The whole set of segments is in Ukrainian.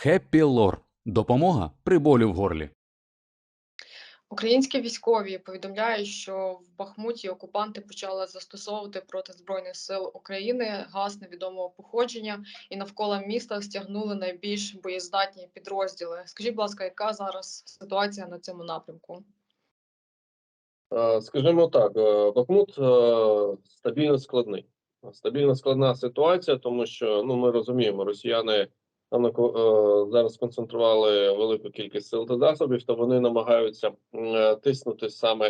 Хеппі Лор. Допомога при болі в горлі. Українські військові повідомляють, що в Бахмуті окупанти почали застосовувати проти збройних сил України газ невідомого походження і навколо міста стягнули найбільш боєздатні підрозділи. Скажіть, будь ласка, яка зараз ситуація на цьому напрямку? Е, Скажімо так, е, Бахмут е, стабільно складний. Стабільно складна ситуація, тому що ну ми розуміємо, росіяни там е, зараз сконцентрували велику кількість сил та засобів, то вони намагаються е, тиснути саме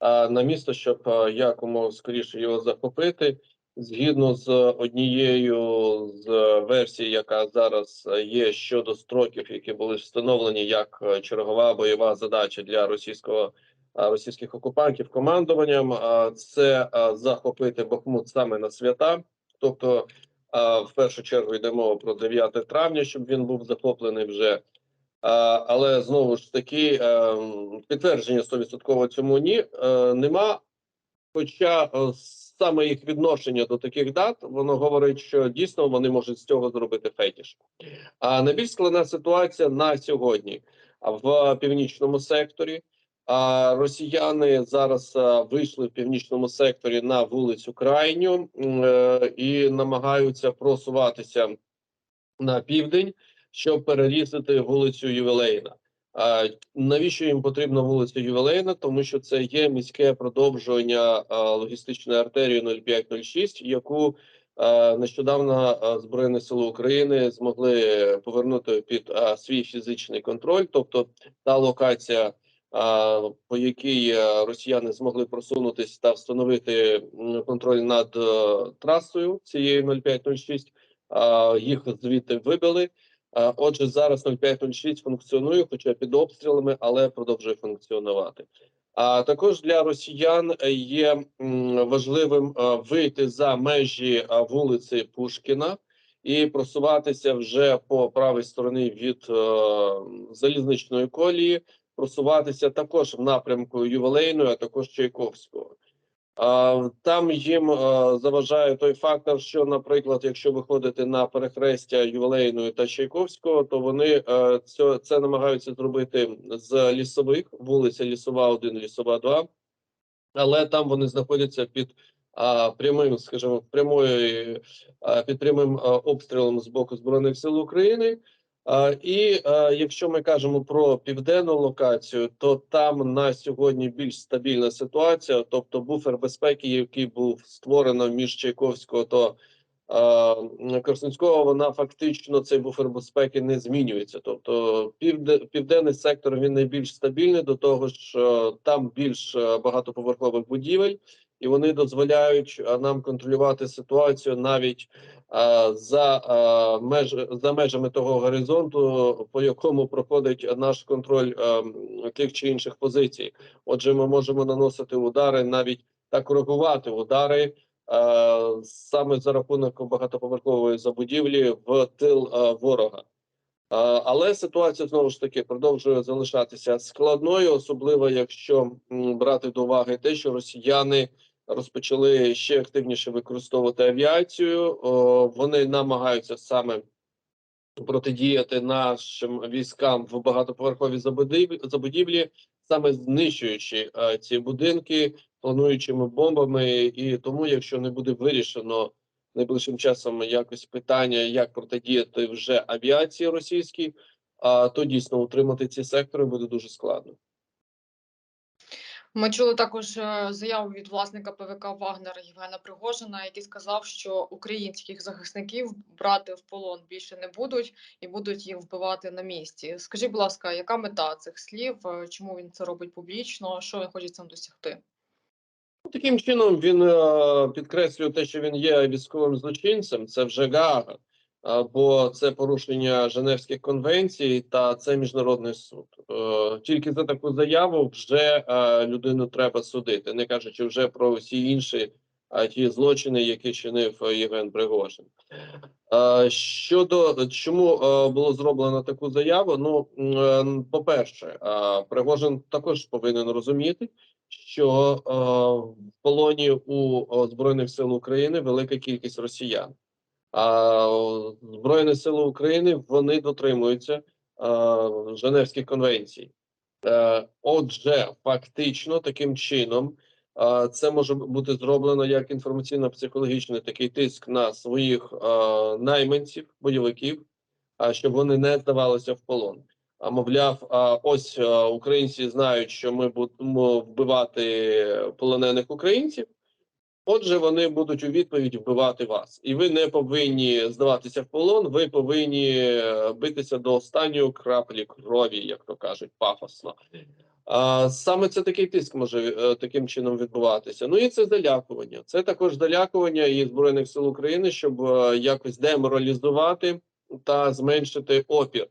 е, на місто, щоб якомога скоріше його захопити. Згідно з однією з версій, яка зараз є щодо строків, які були встановлені як чергова бойова задача для російського російських окупантів командуванням, це захопити Бахмут саме на свята. Тобто, в першу чергу йде мова про 9 травня, щоб він був захоплений вже. Але знову ж таки е, підтвердження 100% цьому ні е, нема. Хоча е, саме їх відношення до таких дат воно говорить, що дійсно вони можуть з цього зробити фетіш. А найбільш складна ситуація на сьогодні в північному секторі. А росіяни зараз вийшли в північному секторі на вулицю Крайню е, і намагаються просуватися на південь, щоб перерізати вулицю Ювілейна. Навіщо їм потрібна вулиця Ювілейна? Тому що це є міське продовження логістичної артерії 0506, яку нещодавно а, Збройні Сили України змогли повернути під свій фізичний контроль, тобто та локація по якій е, росіяни змогли просунутися та встановити контроль над е, трасою цією 0506, їх звідти вибили. Отже, зараз 0506 функціонує, хоча під обстрілами, але продовжує функціонувати. А також для росіян є важливим е, вийти за межі вулиці Пушкіна і просуватися вже по правій стороні від залізничної колії просуватися також в напрямку ювілейної, а також Чайковського. А, Там їм заважає той фактор, що, наприклад, якщо виходити на перехрестя ювілейної та Чайковського, то вони це, це намагаються зробити з лісових вулиця Лісова 1, Лісова 2, але там вони знаходяться під а, прямим, скажімо, прямою під прямим обстрілом з боку збройних сил України. І якщо ми кажемо про південну локацію, то там на сьогодні більш стабільна ситуація, тобто буфер безпеки, який був створено між Чайковського та Корсунського, вона фактично цей буфер безпеки не змінюється. Тобто, південний сектор він найбільш стабільний, до того а, там більш багатоповерхових будівель, і вони дозволяють а, нам контролювати ситуацію навіть а, за а, меж за межами того горизонту, по якому проходить наш контроль тих чи інших позицій. Отже, ми можемо наносити удари, навіть та коригувати удари саме за рахунок багатоповерхової забудівлі в тил ворога. Але ситуація знову ж таки продовжує залишатися складною, особливо якщо брати до уваги те, що росіяни розпочали ще активніше використовувати авіацію. Вони намагаються саме протидіяти нашим військам в багатоповерховій забудівлі, забудівлі саме знищуючи е, ці будинки плануючими бомбами. І тому, якщо не буде вирішено найближчим часом якось питання, як протидіяти вже авіації російській, а то дійсно утримати ці сектори буде дуже складно. Ми чули також е, заяву від власника ПВК Вагнера Євгена Пригожина, який сказав, що українських захисників брати в полон більше не будуть і будуть їх вбивати на місці. Скажіть, будь ласка, яка мета цих слів? Е, Чому він це робить публічно? Що він хоче цим досягти? Ну, Таким чином він е, підкреслює те, що він є військовим злочинцем. Це вже Гаага, е, бо це порушення Женевських конвенцій та це міжнародний суд. Е, тільки за таку заяву вже е, людину треба судити, не кажучи вже про усі інші е, ті злочини, які чинив Євген Пригожин. Щодо чому було зроблено таку заяву? Ну, е, по-перше, е, Пригожин також повинен розуміти, що в полоні у збройних сил України велика кількість росіян. А Збройні Сили України вони дотримуються а, Женевських конвенцій. Е, Отже, фактично, таким чином, а, це може бути зроблено як інформаційно-психологічний такий тиск на своїх а, найманців, бойовиків, а щоб вони не здавалися в полон. А мовляв, а, ось а, українці знають, що ми будемо вбивати полонених українців. Отже, вони будуть у відповідь вбивати вас, і ви не повинні здаватися в полон. Ви повинні е, битися до останньої краплі крові, як то кажуть, пафосно. А, саме це такий тиск може е, таким чином відбуватися. Ну і це залякування. Це також залякування і збройних сил України, щоб е, якось деморалізувати та зменшити опір.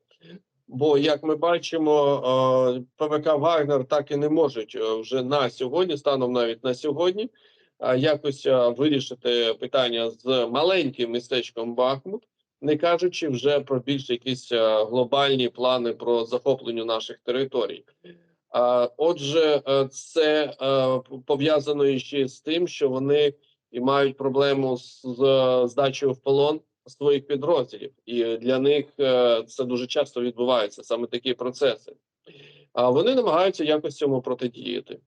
Бо, як ми бачимо, ПВК Вагнер так і не можуть вже на сьогодні, станом навіть на сьогодні, якось вирішити питання з маленьким містечком Бахмут, не кажучи вже про більш якісь глобальні плани про захоплення наших територій. Отже, е, це е, пов'язано ще з тим, що вони і мають проблему з, з здачею в полон своїх підрозділів, і для них е, це дуже часто відбувається саме такі процеси. А вони намагаються якось цьому протидіяти.